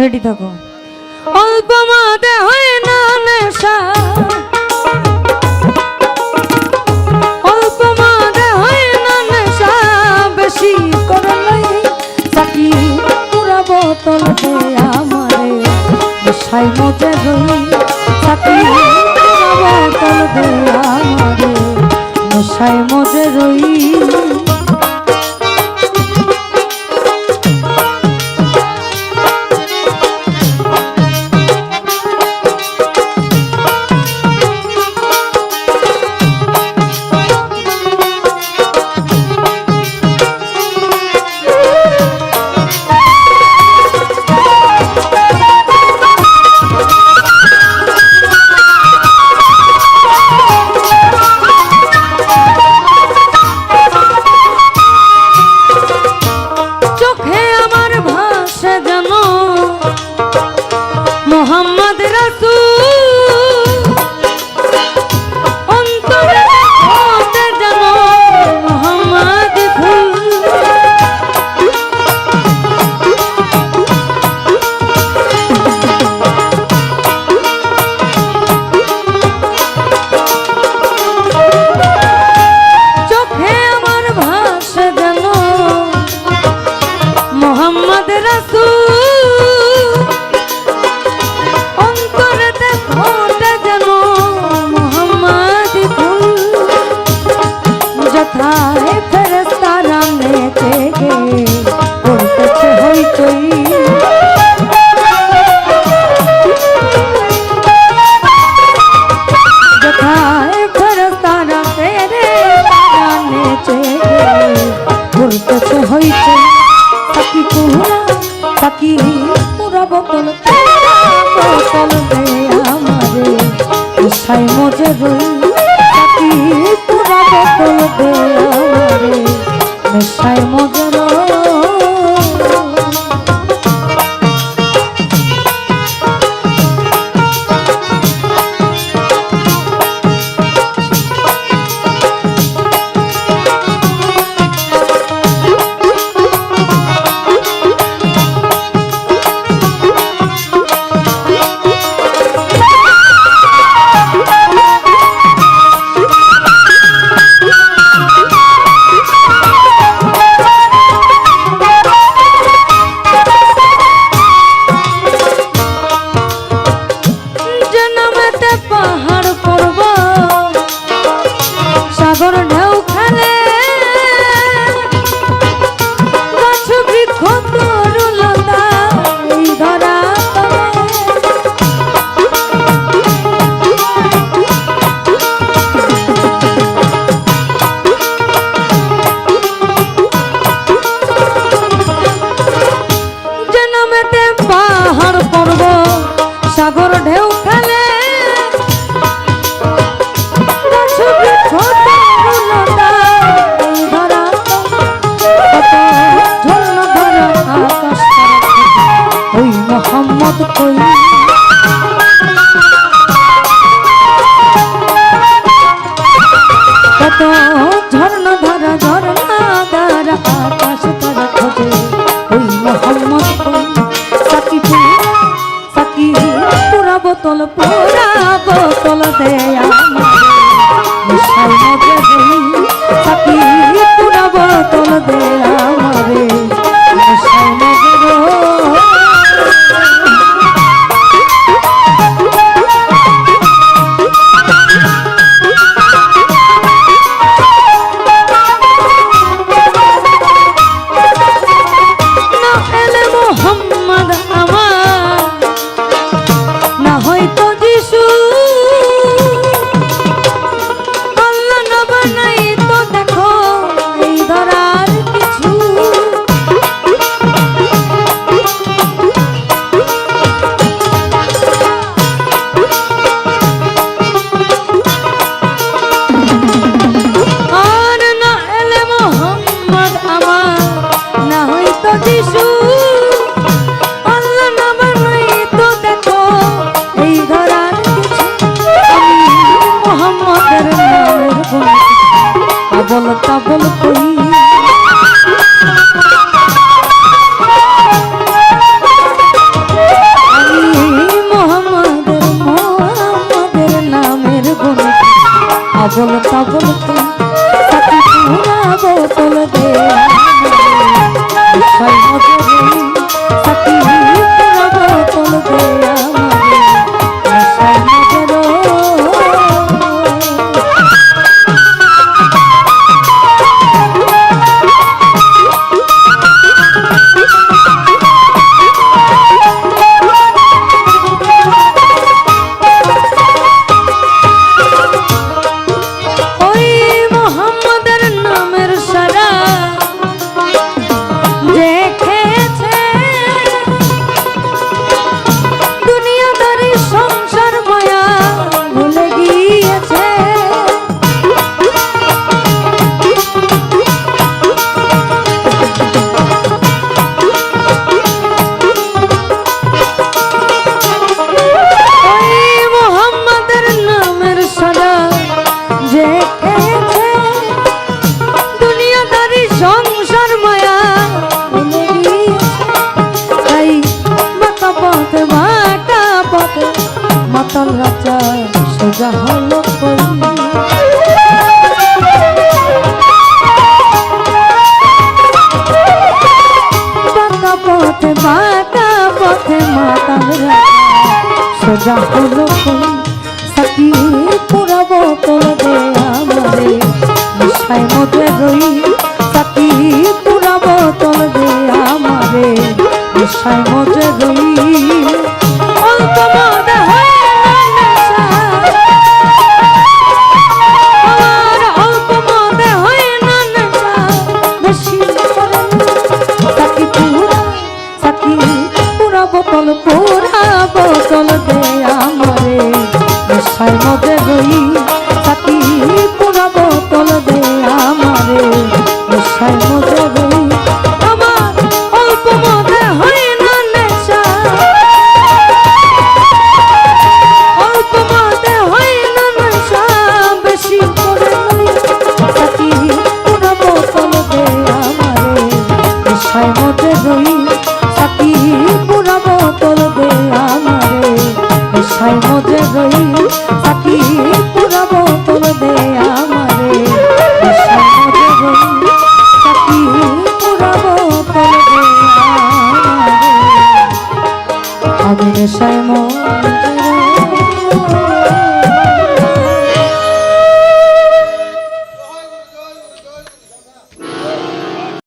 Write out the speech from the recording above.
Ready থাকো। অল্প মাদে হয় না নেশা। অল্প মাদে হয় না নেশা। বেশি করে নাই চাকি পুরা বোতল দে আমারে। মজে পুরা বোতল আমারে। মজে রই রাসূল তাকি পুরা বোতল বোতল মজে সাগর ঢেউ খেলে ধরা ধরা ওই মোহাম্মদ কই কত ঝর্ণ, ধরা ঝর্ণা দ্বারা আকাশ তারা খোঁজে। ওই মোহাম্মদ কই যিশু দেখে পাতাল রাজা সোজা হলো পথে মাতা পথে মাতাল রাজা পুরাবো তোরে আমারে মতো রই